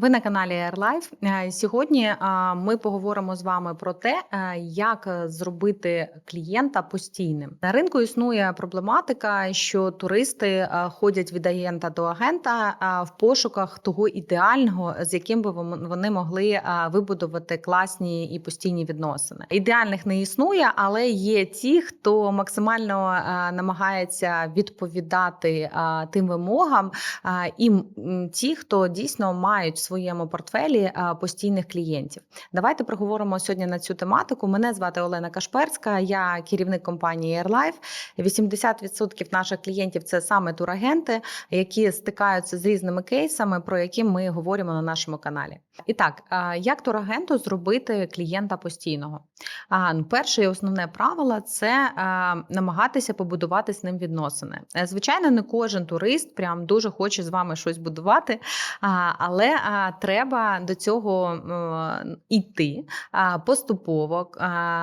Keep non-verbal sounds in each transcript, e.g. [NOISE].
Ви на каналі AirLife. Е, Сьогодні е, ми поговоримо з вами про те, е, як зробити клієнта постійним. На ринку існує проблематика, що туристи ходять від агента до агента в пошуках того ідеального, з яким би вони могли вибудувати класні і постійні відносини. Ідеальних не існує, але є ті, хто максимально намагається відповідати тим вимогам, і ті, хто дійсно мають своєму портфелі постійних клієнтів. Давайте проговоримо сьогодні на цю тематику. Мене звати Олена Кашперська, я керівник компанії AirLife. 80% наших клієнтів це саме турагенти, які стикаються з різними кейсами, про які ми говоримо на нашому каналі. І так, як турагенту зробити клієнта постійного? Ну, перше і основне правило це намагатися побудувати з ним відносини. Е, Звичайно, не кожен турист прям дуже хоче з вами щось будувати, але треба до цього йти поступово,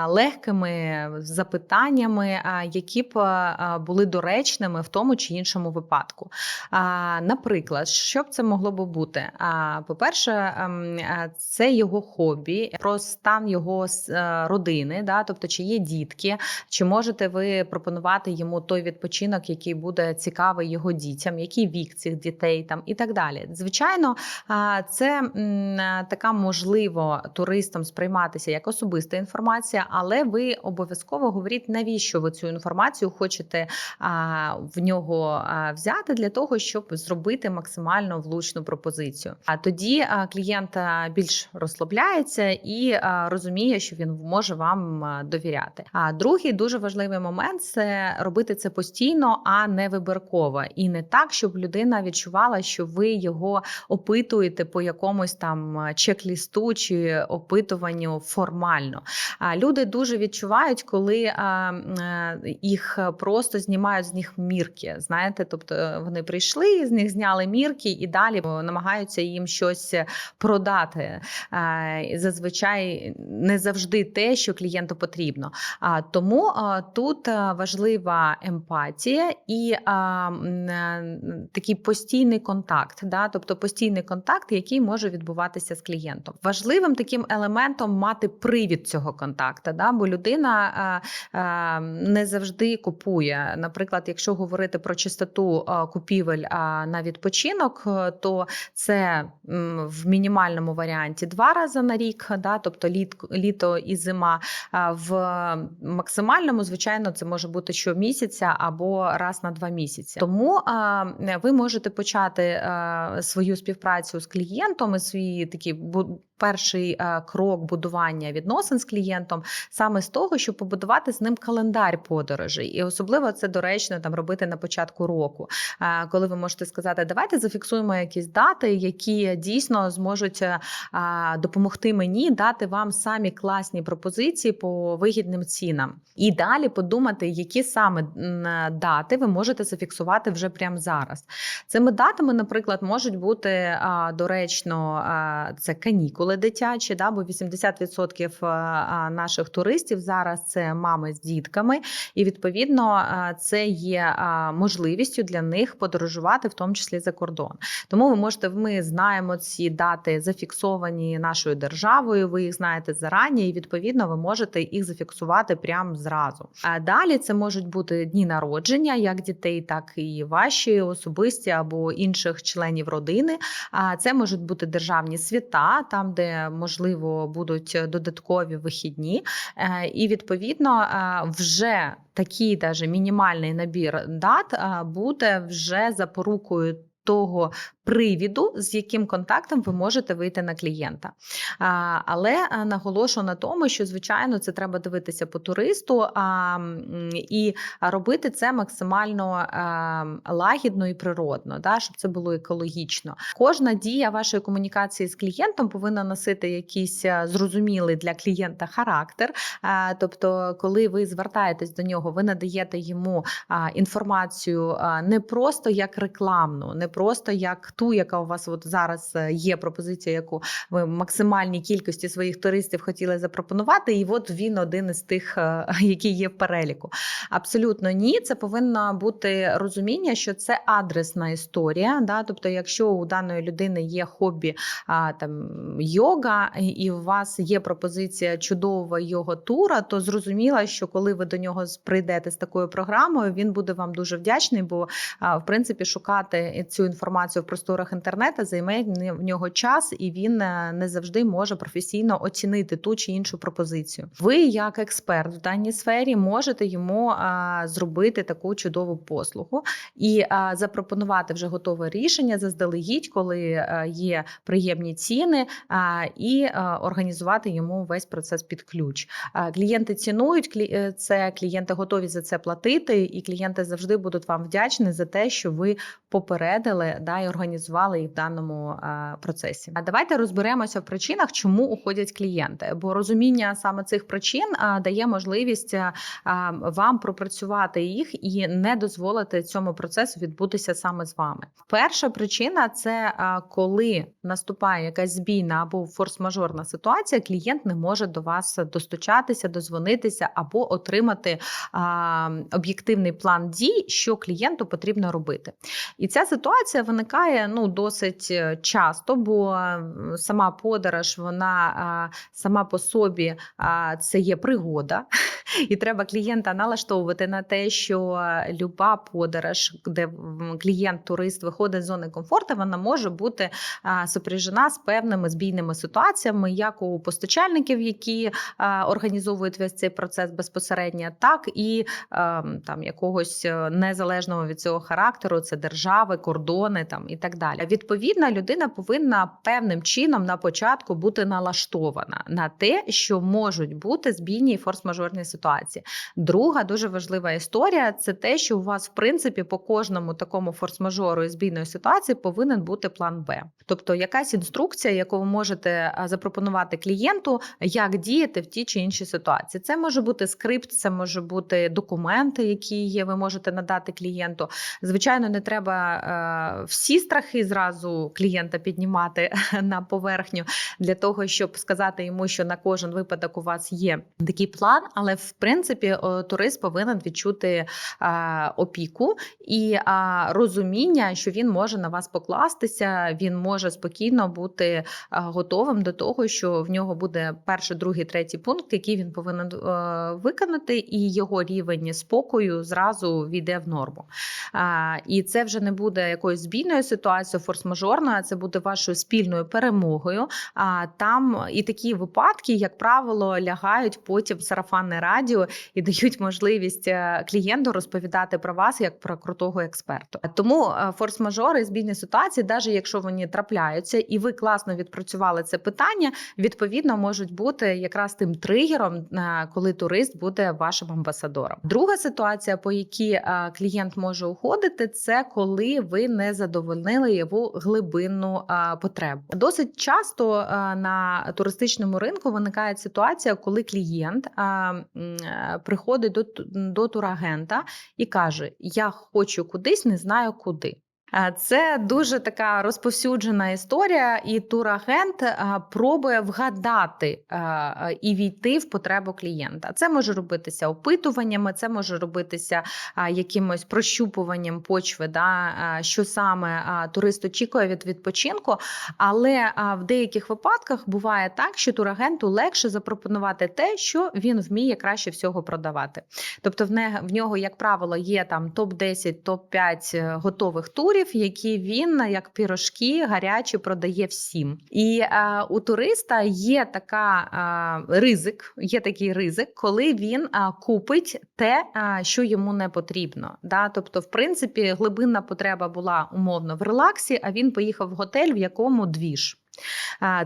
легкими запитаннями, які б були доречними в тому чи іншому випадку. Наприклад, що б це могло би бути? По-перше, ем, це його хобі, про стан його е, родини, да? тобто чи є дітки, чи можете ви пропонувати йому той відпочинок, який буде цікавий його дітям, який вік цих дітей там і так далі. Звичайно, це е, така можливо туристам сприйматися як особиста інформація, але ви обов'язково говоріть, навіщо ви цю інформацію хочете в нього взяти для того, щоб зробити максимально влучну пропозицію. А тоді клієнт більш розслабляється і розуміє, що він може вам довіряти. А другий дуже важливий момент це робити це постійно, а не вибірково, і не так, щоб людина відчувала, що ви його опитуєте по якомусь там чек-лісту чи опитуванню формально. А люди дуже відчувають, коли а, е, їх просто знімають з них мірки. Знаєте, тобто вони прийшли, з них зняли мірки і далі намагаються їм щось продати. Зазвичай не завжди те, що клієнту потрібно. Тому тут важлива емпатія і е, такий постійний контакт, да? тобто постійний контакт, який може відбуватися з клієнтом. Важливим таким елементом мати привід цього контакту, да? бо людина а, а, не завжди купує. Наприклад, якщо говорити про частоту а, купівель на відпочинок, е, то це в мінімальному варіанті два рази на рік, да? тобто літ, літо і зима. А в максимальному, звичайно, це може бути щомісяця або раз на два місяці. Тому ви можете почати свою співпрацю з клієнтом і свій такий бу- перший крок будування відносин з клієнтом саме з того, щоб побудувати з ним календар подорожей, і особливо це доречно там робити на початку року, коли ви можете сказати, давайте зафіксуємо якісь дати, які дійсно зможуть е, допомогти мені дати вам самі класні пропозиції по вигідним цінам. І далі подумати, які саме дати ви можете зафіксувати вже прямо зараз. Цими датами, наприклад, можуть бути доречно це канікули дитячі, да, бо 80% а, а, наших туристів зараз це мами з дітками, і відповідно це є можливістю для них подорожувати, в тому числі за кордон. Тому ви можете, ми знаємо ці дати зафіксовані нашою державою. Ви їх знаєте зарані, і відповідно ви можете їх зафіксувати прямо зразу. А далі це можуть бути дні народження, як дітей, так і ваші особисті або інших членів родини. А це можуть бути державні свята, там де можливо будуть додаткові вихідні. Е, І відповідно е, вже такий даже мінімальний набір дат е, буде вже запорукою. Того привіду, з яким контактом ви можете вийти на клієнта. Але наголошу на тому, що звичайно це треба дивитися по туристу і робити це максимально лагідно і природно, щоб це було екологічно. Кожна дія вашої комунікації з клієнтом повинна носити якийсь зрозумілий для клієнта характер. Тобто, коли ви звертаєтесь до нього, ви надаєте йому інформацію не просто як рекламну, не просто як ту, яка у вас от зараз е, є пропозиція, яку ви максимальній кількості своїх туристів хотіли запропонувати, і от він один із тих, е, [LAUGHS] які є в переліку. Абсолютно ні, це повинно бути розуміння, що це адресна історія. Да? Тобто, якщо у даної людини є хобі а, там йога, і у вас є пропозиція чудового його тура, то зрозуміло, що коли ви до нього прийдете з такою програмою, він буде вам дуже вдячний, бо в принципі шукати цю інформацію в просторах інтернету займе в нього час, і він е, не завжди може професійно оцінити ту чи іншу пропозицію. Ви, як експерт в даній сфері, можете йому а, зробити таку чудову послугу і а, запропонувати вже готове рішення заздалегідь, коли е, є приємні ціни, і організувати йому весь процес під ключ. Клієнти цінують це, клієнти готові за це платити, і клієнти завжди будуть вам вдячні за те, що ви попередили да, і організували їх в даному процесі. А давайте розберемося в причинах, чому уходять клієнти, бо розуміння саме цих причин дає можливість вам пропрацювати їх і не дозволити цьому процесу відбутися саме з вами. Перша причина це коли наступає якась збійна або форс-мажорна ситуація, клієнт не може до вас достучатися, дозвонитися або отримати об'єктивний план дій, що клієнту потрібно робити. І ця ситуація виникає ну досить е, часто, бо сама подорож, вона сама по собі це є пригода, [LAUGHS] і треба клієнта налаштовувати на те, що люба подорож, де клієнт-турист виходить з зони комфорту, вона може бути сопряжена з певними збійними ситуаціями, як у постачальників, які організовують весь цей процес безпосередньо, так і там якогось е, незалежного від цього характеру, це держави, кордони там і так далі. Відповідно, людина повинна певним чином на початку бути налаштована на те, що можуть бути збійні форс-мажорні ситуації. Друга дуже важлива історія це те, що у вас, в принципі, по кожному такому форс-мажору і збійної ситуації повинен бути план Б. Тобто якась інструкція, яку ви можете запропонувати клієнту, як діяти в тій чи іншій ситуації. Це може бути скрипт, це може бути документи, які є, ви можете надати клієнту. Звичайно, не треба е, всі страхи зразу клієнта піднімати [LAUGHS] на поверхню для того, щоб сказати йому, що на кожен випадок у вас є такий план, але в принципі турист повинен відчути е, опіку і розуміння, що він може на вас покластися, він може спокійно бути готовим до того, що в нього буде перший, другий, третій пункт, який він повинен е, виконати, і його рівень спокою зразу війде в норму. І це вже не буде якоюсь збійною ситуацією, форс-мажорною, це буде вашою спільною перемогою. А там і такі випадки, як правило, лягають потім в сарафанне радіо і дають можливість е, клієнту розповідати про вас як про крутого експерту. Тому е, форс-мажори збійні ситуації, навіть якщо вони трапляються, і ви класно відпрацювали це питання, відповідно можуть бути якраз тим тригером, е, коли турист буде вашим амбасадором. Друга ситуація, по якій клієнт може уходити, це коли ви не задовольнили його глибинну потребу. Досить часто на туристичному ринку виникає ситуація, коли клієнт приходить до, до турагента і каже: Я хочу кудись, не знаю куди. Це дуже така розповсюджена історія, і турагент пробує вгадати і війти в потребу клієнта. Це може робитися опитуваннями, це може робитися якимось прощупуванням почви, да, що саме турист очікує від відпочинку. Але в деяких випадках буває так, що турагенту легше запропонувати те, що він вміє краще всього продавати. Тобто, в нього, як правило, є там топ 10 топ 5 е, готових турів продуктів, які він як пірожки гарячі продає всім. І е, у туриста є така е, ризик, є такий ризик, коли він е, купить те, е, що йому не потрібно. Да? Тобто, в принципі, глибинна потреба була умовно в релаксі, а він поїхав в готель, в якому двіж.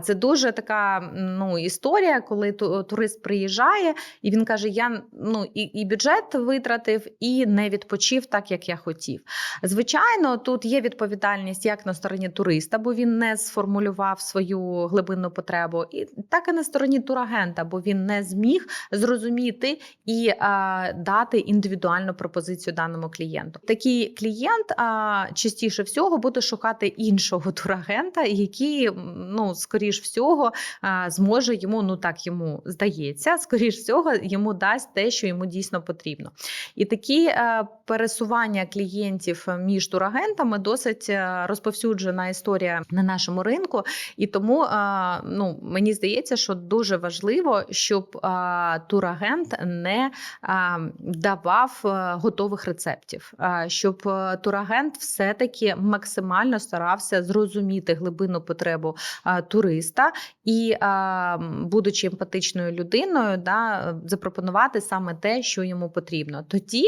Це дуже така ну, історія, коли ту- турист приїжджає і він каже: Я ну і, і бюджет витратив, і не відпочив так, як я хотів. Звичайно, тут є відповідальність як на стороні туриста, бо він не сформулював свою глибинну потребу, і так і на стороні турагента, бо він не зміг зрозуміти і а, дати індивідуальну пропозицію даному клієнту. Такий клієнт а, частіше всього буде шукати іншого [LAUGHS] турагента, який ну скоріш всього зможе йому, ну так йому здається, [LAUGHS] скоріш всього йому дасть те, що йому дійсно потрібно. І такі е, пересування клієнтів між турагентами досить е, розповсюджена історія на нашому ринку. І тому е, ну, мені здається, що дуже важливо, щоб турагент не давав готових рецептів, щоб турагент все-таки максимально старався зрозуміти глибинну потребу туриста і, будучи емпатичною людиною, да, запропонувати саме те, що йому потрібно. Тоді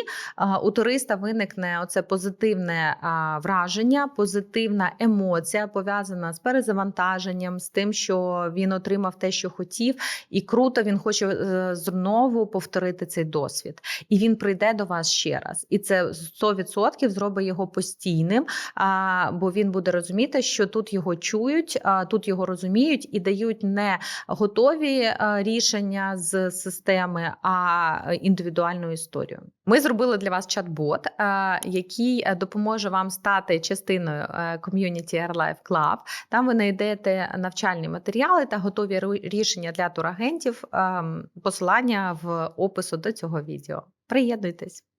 у туриста виникне оце позитивне враження, позитивна емоція пов'язана з перезавантаженням, з тим, що він отримав те, що хотів, і круто він хоче е, знову повторити цей досвід. І він прийде до вас ще раз. І це 100% зробить його постійним, бо він буде розуміти, що тут його чують, тут його розуміють і дають не готові рішення з системи, а індивідуальну історію. Ми зробили для вас чат-бот, який е, допоможе вам стати частиною е, ком'юніті AirLife Club. Там ви знайдете навчальні матеріали та готові рішення для турагентів. Ем, Посилання в опису до цього відео. Приєднуйтесь.